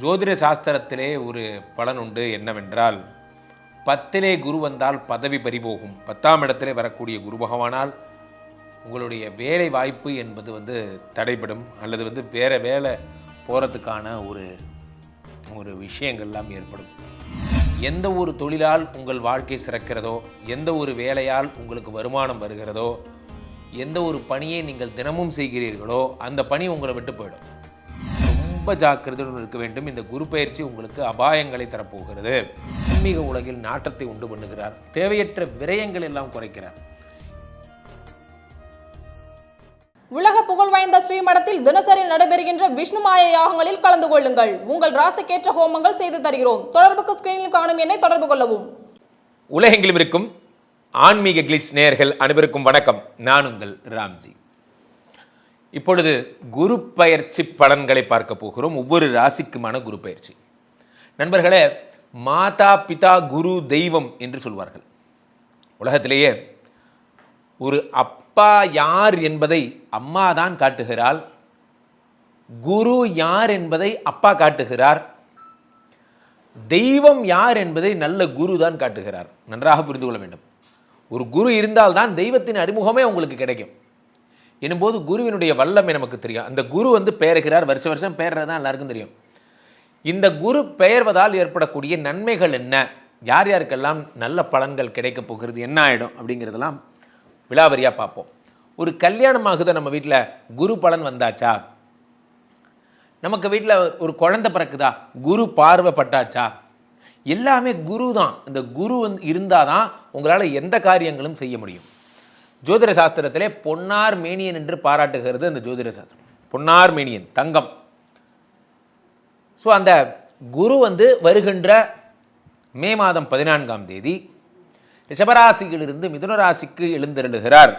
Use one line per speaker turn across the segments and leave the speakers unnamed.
ஜோதிட சாஸ்திரத்திலே ஒரு பலன் உண்டு என்னவென்றால் பத்திலே குரு வந்தால் பதவி பறிபோகும் பத்தாம் இடத்திலே வரக்கூடிய குரு பகவானால் உங்களுடைய வேலை வாய்ப்பு என்பது வந்து தடைபடும். அல்லது வந்து வேறு வேலை போகிறதுக்கான ஒரு ஒரு விஷயங்கள்லாம் ஏற்படும். எந்த ஒரு தொழிலால் உங்கள் வாழ்க்கை சிறக்கிறதோ எந்த ஒரு வேலையால் உங்களுக்கு வருமானம் வருகிறதோ எந்த ஒரு பணியை நீங்கள் தினமும் செய்கிறீர்களோ அந்த பணி உங்களை விட்டு போயிடும். ரொம்ப ஜாக்கிரதையுடன் இருக்க வேண்டும். இந்த குரு பயிற்சி உங்களுக்கு அபாயங்களை தரப்போகிறது. ஆன்மீக உலகில் நாட்டத்தை உண்டு பண்ணுகிறார். தேவையற்ற விரயங்கள் எல்லாம் குறைக்கிறார்.
உலக புகழ் வாய்ந்த ஸ்ரீமடத்தில் தினசரி நடைபெறுகின்ற விஷ்ணுமாய யாகங்களில் கலந்து கொள்ளுங்கள். உங்கள் ராசிக்கேற்ற ஹோமங்கள் செய்து தருகிறோம். தொடர்புக்கு ஸ்கிரீனில் காணும் எண்ணை தொடர்பு கொள்ளவும்.
உலகெங்கிலும் இருக்கும் ஆன்மீக கிளிட்ஸ் நேயர்கள் அனைவருக்கும் வணக்கம். நான் உங்கள் ராம்ஜி. இப்பொழுது குரு பயிற்சி பலன்களை பார்க்க போகிறோம். ஒவ்வொரு ராசிக்குமான குரு பயிற்சி. நண்பர்களே மாதா பிதா குரு தெய்வம் என்று சொல்வார்கள். உலகத்திலேயே ஒரு அப்பா யார் என்பதை அம்மா தான் காட்டுகிறாள். குரு யார் என்பதை அப்பா காட்டுகிறார். தெய்வம் யார் என்பதை நல்ல குரு தான் காட்டுகிறார். நன்றாக புரிந்து கொள்ள வேண்டும். ஒரு குரு இருந்தால்தான் தெய்வத்தின் அறிமுகமே உங்களுக்கு கிடைக்கும். என்னும்போது குருவினுடைய வல்லமை நமக்கு தெரியும். அந்த குரு வந்து பெயர்கிறார் வருஷ வருஷம் பெயர்றது தான் எல்லாருக்கும் தெரியும். இந்த குரு பெயர்வதால் ஏற்படக்கூடிய நன்மைகள் என்ன? யார் யாருக்கெல்லாம் நல்ல பலன்கள் கிடைக்கப் போகிறது என்ன ஆகிடும் அப்படிங்கிறதெல்லாம் விலாவரியாக பார்ப்போம். ஒரு கல்யாணம் ஆகுது நம்ம வீட்டில் குரு பலன் வந்தாச்சா? நமக்கு வீட்டில் ஒரு குழந்தை பிறக்குதா? குரு பார்வைப்பட்டாச்சா? எல்லாமே குரு தான் இந்த குரு வந்து இருந்தால் தான் உங்களால் எந்த காரியங்களும் செய்ய முடியும். ஜோதிட சாஸ்திரத்திலே பொன்னார் மேனியன் என்று பாராட்டுகிறது அந்த ஜோதிட சாஸ்திரம். பொன்னார் மேனியன் தங்கம். ஸோ அந்த குரு வந்து வருகின்ற மே மாதம் பதினான்காம் தேதி ரிஷபராசியிலிருந்து மிதுன ராசிக்கு எழுந்தருளுகிறார்.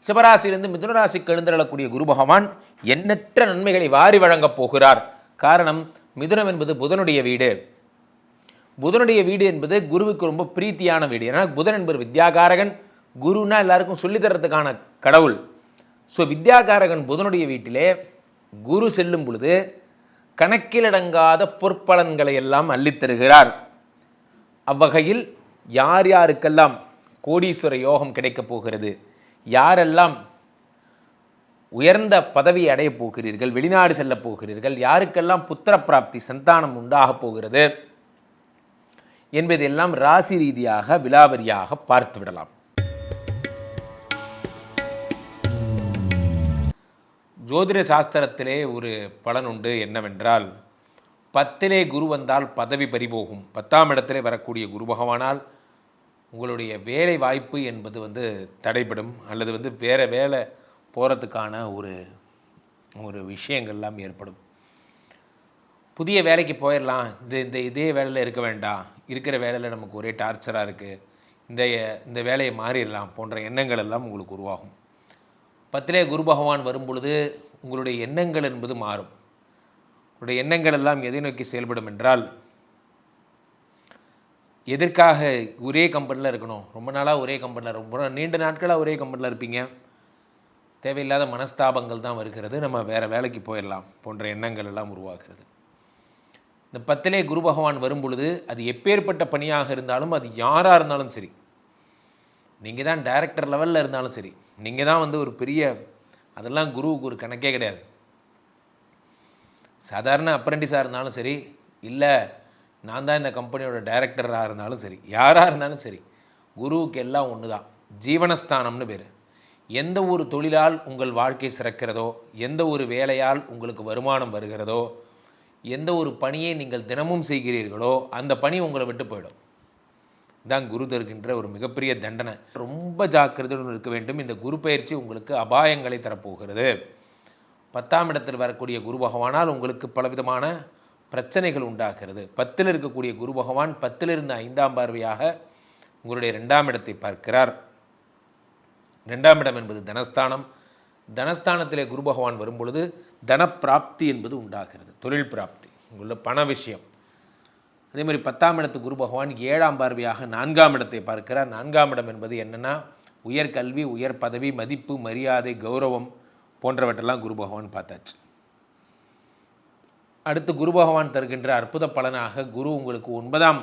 ரிஷபராசியிலிருந்து மிதுன ராசிக்கு எழுந்தருளக்கூடிய குரு பகவான் எண்ணற்ற நன்மைகளை வாரி வழங்கப் போகிறார். காரணம் மிதுனம் என்பது புதனுடைய வீடு. புதனுடைய வீடு என்பது குருவுக்கு ரொம்ப பிரீத்தியான வீடு. ஏன்னா புதன் என்பது வித்யாகாரகன் குருன்னா எல்லாருக்கும் சொல்லித்தரத்துக்கான கடவுள். ஸோ வித்யாகாரகன் புதனுடைய வீட்டிலே குரு செல்லும் பொழுது கணக்கிலடங்காத பொற்பலன்களை எல்லாம் அள்ளித்தருகிறார் அவ்வகையில் யார் யாருக்கெல்லாம் கோடீஸ்வர யோகம் கிடைக்கப் போகிறது? யாரெல்லாம் உயர்ந்த பதவியை அடையப் போகிறீர்கள்? வெளிநாடு செல்லப் போகிறீர்கள்? யாருக்கெல்லாம் புத்திர பிராப்தி சந்தானம் உண்டாகப் போகிறது? என்பதெல்லாம் ராசி ரீதியாக விலாவரியாக பார்த்து விடலாம். ஜோதிட சாஸ்திரத்திலே ஒரு பலன் உண்டு என்னவென்றால் பத்திலே குரு வந்தால் பதவி பறிபோகும். பத்தாம் இடத்திலே வரக்கூடிய குரு பகவானால் உங்களுடைய வேலை வாய்ப்பு என்பது வந்து தடைபடும். அல்லது வந்து வேறு வேலை போகிறதுக்கான ஒரு ஒரு விஷயங்கள்லாம் ஏற்படும். புதிய வேலைக்கு போயிடலாம் இந்த இந்த இதே வேலையில் இருக்க வேண்டாம் இருக்கிற வேலையில் நமக்கு ஒரே டார்ச்சராக இருக்குது இந்த இந்த வேலையை மாறிடலாம் போன்ற எண்ணங்கள் எல்லாம் உங்களுக்கு உருவாகும். பத்திலே குரு பகவான் வரும் பொழுது உங்களுடைய எண்ணங்கள் என்பது மாறும். உங்களுடைய எண்ணங்கள் எல்லாம் எதை நோக்கி செயல்படும் என்றால் எதற்காக ஒரே கம்பெனியில் இருக்கணும்? ரொம்ப நாளாக ஒரே கம்பெனியில் ரொம்ப நீண்ட நாட்களாக ஒரே கம்பெனியில் இருப்பீங்க? தேவையில்லாத மனஸ்தாபங்கள் தான் வருகிறது. நம்ம வேறு வேலைக்கு போயிடலாம் போன்ற எண்ணங்கள் எல்லாம் உருவாகிறது. இந்த பத்திலே குரு பகவான் வரும் பொழுது அது எப்பேற்பட்ட பணியாக இருந்தாலும் அது யாராக இருந்தாலும் சரி நீங்கள் தான் டைரக்டர் லெவலில் இருந்தாலும் சரி நீங்கள் தான் வந்து ஒரு பெரிய அதெல்லாம் குருவுக்கு ஒரு கணக்கே கிடையாது. சாதாரண அப்ரெண்டிஸாக இருந்தாலும் சரி இல்லை நான் தான் இந்த கம்பெனியோட டைரக்டராக இருந்தாலும் சரி யாராக இருந்தாலும் சரி குருவுக்கு எல்லாம் ஒன்று தான் ஜீவனஸ்தானம்னு பேர். எந்த ஒரு தொழிலால் உங்கள் வாழ்க்கை சிறக்கிறதோ எந்த ஒரு வேலையால் உங்களுக்கு வருமானம் வருகிறதோ எந்த ஒரு பணியை நீங்கள் தினமும் செய்கிறீர்களோ அந்த பணி உங்களை விட்டு போயிடும். தான் குரு தருகின்ற ஒரு மிகப்பெரிய தண்டனை. ரொம்ப ஜாக்கிரதையுடன் இருக்க வேண்டும். இந்த குரு பயிற்சி உங்களுக்கு அபாயங்களை தரப்போகிறது. பத்தாம் இடத்தில் வரக்கூடிய குரு பகவானால் உங்களுக்கு பலவிதமான பிரச்சனைகள் உண்டாகிறது. பத்தில் இருக்கக்கூடிய குரு பகவான் பத்திலிருந்து ஐந்தாம் பார்வையாக உங்களுடைய ரெண்டாம் இடத்தை பார்க்கிறார். ரெண்டாம் இடம் என்பது தனஸ்தானம். தனஸ்தானத்திலே குரு பகவான் வரும்பொழுது தனப்பிராப்தி என்பது உண்டாகிறது. தொழில் பிராப்தி. உங்களுடைய பண விஷயம். அதே மாதிரி பத்தாம் இடத்து குரு பகவான் ஏழாம் பார்வையாக நான்காம் இடத்தை பார்க்கிறார். நான்காம் இடம் என்பது என்னன்னா உயர் கல்வி உயர் பதவி மதிப்பு மரியாதை கௌரவம் போன்றவற்றெல்லாம் குரு பகவான் பார்த்தாச்சு. அடுத்து குரு பகவான் தருகின்ற அற்புத பலனாக குரு உங்களுக்கு ஒன்பதாம்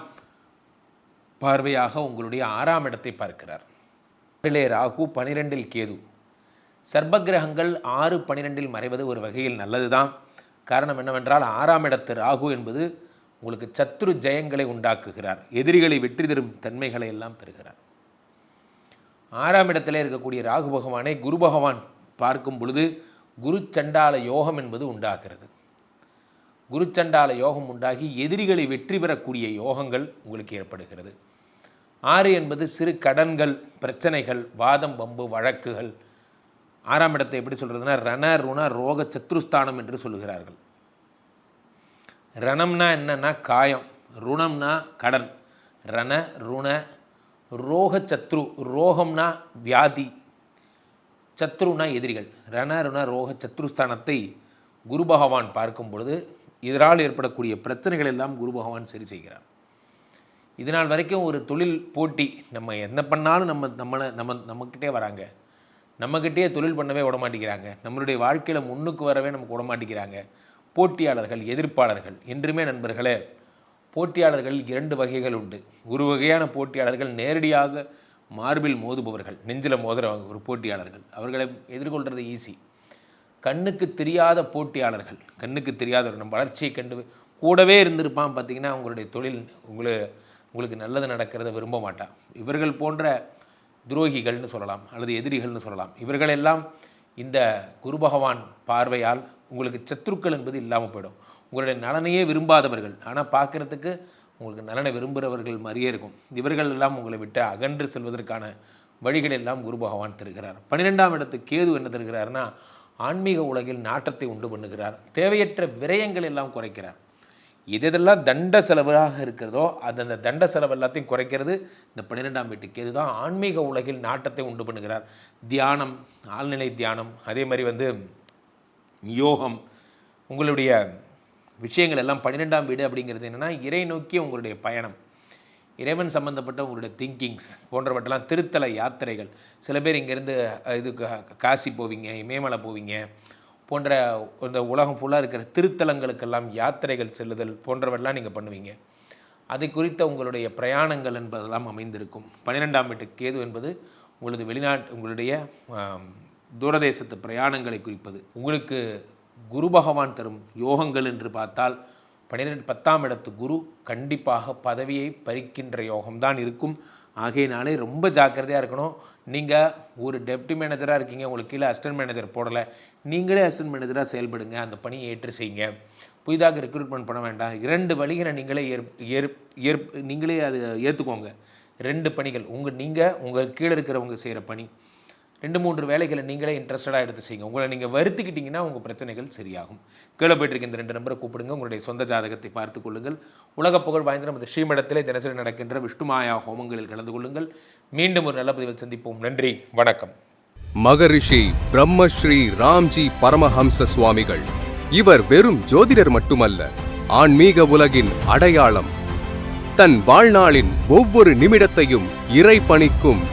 பார்வையாக உங்களுடைய ஆறாம் இடத்தை பார்க்கிறார். ஆறிலே ராகு பனிரெண்டில் கேது. சர்ப்பகிரகங்கள் ஆறு பனிரெண்டில் மறைவது ஒரு வகையில் நல்லதுதான். காரணம் என்னவென்றால் ஆறாம் இடத்து ராகு என்பது உங்களுக்கு சத்துரு ஜெயங்களை உண்டாக்குகிறார். எதிரிகளை வெற்றி தரும் தன்மைகளை எல்லாம் தருகிறார் ஆறாம் இடத்திலே இருக்கக்கூடிய ராகு பகவானை குரு பகவான் பார்க்கும் பொழுது குரு சண்டால யோகம் என்பது உண்டாகிறது. குரு சண்டால யோகம் உண்டாகி எதிரிகளை வெற்றி பெறக்கூடிய யோகங்கள் உங்களுக்கு ஏற்படுகிறது. ஆறு என்பது சிறு கடன்கள் பிரச்சனைகள் வாதம் பம்பு வழக்குகள். ஆறாம் இடத்தை எப்படி சொல்கிறதுனா ரண ருண ரோக சத்ருஸ்தானம் என்று சொல்லுகிறார்கள். ரணம்னா என்னன்னா காயம் ருணம்னா கடன். ரண ருண ரோக சத்ரு ரோகம்னா வியாதி சத்ருனா எதிரிகள். ரண ருண ரோக சத்ருஸ்தானத்தை குரு பகவான் பார்க்கும் பொழுது இதனால் ஏற்படக்கூடிய பிரச்சனைகள் எல்லாம் குரு பகவான் சரி செய்கிறார். இதனால் வரைக்கும் ஒரு தொழில் போட்டி நம்ம என்ன பண்ணாலும் நம்ம நம்மளை நம்ம நம்மக்கிட்டே வராங்க. நம்மக்கிட்டே தொழில் பண்ணவே விட மாட்டேங்கிறாங்க நம்மளுடைய வாழ்க்கையில் முன்னுக்கு வரவே நமக்கு விட மாட்டேங்கிறாங்க போட்டியாளர்கள் எதிர்ப்பாளர்கள். என்றுமே நண்பர்களே போட்டியாளர்கள் இரண்டு வகைகள் உண்டு. ஒரு வகையான போட்டியாளர்கள் நேரடியாக மார்பில் மோதுபவர்கள் நெஞ்சில் மோதுறவங்க ஒரு போட்டியாளர்கள். அவர்களை எதிர்கொள்கிறது ஈஸி கண்ணுக்கு தெரியாத போட்டியாளர்கள் கண்ணுக்கு தெரியாத நம்ம வளர்ச்சியை கண்டு கூடவே இருந்திருப்பான் பார்த்தீங்கன்னா உங்களுடைய தொழில் உங்களை உங்களுக்கு நல்லது நடக்கிறத விரும்ப மாட்டான். இவர்கள் போன்ற துரோகிகள்னு சொல்லலாம் அல்லது எதிரிகள்னு சொல்லலாம். இவர்களெல்லாம் இந்த குரு பகவான் பார்வையால் உங்களுக்கு சத்துருக்கள் என்பது இல்லாமல் போயிடும். உங்களுடைய நலனையே விரும்பாதவர்கள். ஆனால் பார்க்குறதுக்கு உங்களுக்கு நலனை விரும்புகிறவர்கள் மாதிரியே இருக்கும். இவர்கள் எல்லாம் உங்களை விட்டு அகன்று செல்வதற்கான வழிகள் எல்லாம் குரு பகவான் தருகிறார். பன்னிரெண்டாம் இடத்து கேது என்ன தருகிறார்னா ஆன்மீக உலகில் நாட்டத்தை உண்டு பண்ணுகிறார். தேவையற்ற விரயங்கள் எல்லாம் குறைக்கிறார். எதெல்லாம் தண்ட செலவாக இருக்கிறதோ அந்தந்த அந்த தண்ட செலவு எல்லாத்தையும் குறைக்கிறது இந்த பன்னிரெண்டாம் வீட்டுக்கு இதுதான் ஆன்மீக உலகில் நாட்டத்தை உண்டு பண்ணுகிறார். தியானம் ஆழ்நிலை தியானம் அதே மாதிரி வந்து யோகம் உங்களுடைய விஷயங்கள் எல்லாம் பன்னிரெண்டாம் வீடு அப்படிங்கிறது என்னென்னா இறை நோக்கி உங்களுடைய பயணம். இறைவன் சம்பந்தப்பட்ட உங்களுடைய திங்கிங்ஸ் போன்றவற்றெல்லாம் திருத்தல யாத்திரைகள். சில பேர் இங்கேருந்து இது கா- காசி போவீங்க இமயமலை போவீங்க போன்ற இந்த உலகம் ஃபுல்லாக இருக்கிற திருத்தலங்களுக்கெல்லாம் யாத்திரைகள் செல்லுதல் போன்றவற்றெல்லாம் நீங்கள் பண்ணுவீங்க. அதை குறித்த உங்களுடைய பிரயாணங்கள் என்பதெல்லாம் அமைந்திருக்கும். பன்னிரெண்டாம் வீட்டு கேது என்பது உங்களது வெளிநாட்டு உங்களுடைய தூரதேசத்து பிரயாணங்களை குறிப்பது. உங்களுக்கு குரு பகவான் தரும் யோகங்கள் என்று பார்த்தால் பன்னிரெண்டு பத்தாம் இடத்து குரு கண்டிப்பாக பதவியை பறிக்கின்ற யோகம்தான் இருக்கும். ஆகையினாலே ரொம்ப ஜாக்கிரதையாக இருக்கணும். நீங்கள் ஒரு டெப்டி மேனேஜராக இருக்கீங்க உங்களுக்கு கீழே அசிஸ்டன்ட் மேனேஜர் போடலை நீங்களே அசிஸ்டன்ட் மேனேஜராக செயல்படுங்க அந்த பணியை ஏற்று செய்யுங்க புதிதாக ரெக்ரூட்மெண்ட் பண்ண வேண்டாம். இரண்டு வழிகளை நீங்களே ஏற் ஏற் ஏற்ப நீங்களே அது ஏற்றுக்கோங்க ரெண்டு பணிகள் உங்கள் நீங்கள் உங்கள் கீழே இருக்கிறவங்க செய்கிற பணி. ரெண்டு மூன்று வேலைகளை நீங்களே இன்ட்ரெஸ்டடாக எடுத்து செய்யுங்க. உங்களை நீங்கள் வருத்திக்கிட்டிங்கன்னா உங்கள் பிரச்சனைகள் சரியாகும். கீழே போயிட்டுருக்க இந்த ரெண்டு நம்பரை கூப்பிடுங்க. உங்களுடைய சொந்த ஜாதகத்தை பார்த்து கொள்ளுங்கள். உலக புகழ் வாய்ந்த நமது ஸ்ரீமடத்திலே தினசரி நடக்கின்ற விஷ்ணுமாயா ஹோமங்களில் கலந்து கொள்ளுங்கள். மீண்டும் ஒரு நல்ல பதிவில் சந்திப்போம். நன்றி. வணக்கம்.
மகரிஷி பிரம்மஸ்ரீ ராம்ஜி பரமஹம்ச சுவாமிகள். இவர் வெறும் ஜோதிடர் மட்டுமல்ல ஆன்மீக உலகின் அடையாளம். தன் வாழ்நாளின் ஒவ்வொரு நிமிடத்தையும் இறை பணிக்கும்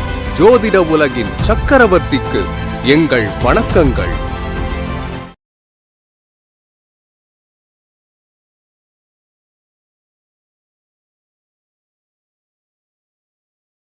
ஜோதிட உலகின் சக்கரவர்த்திக்கு எங்கள் வணக்கங்கள்.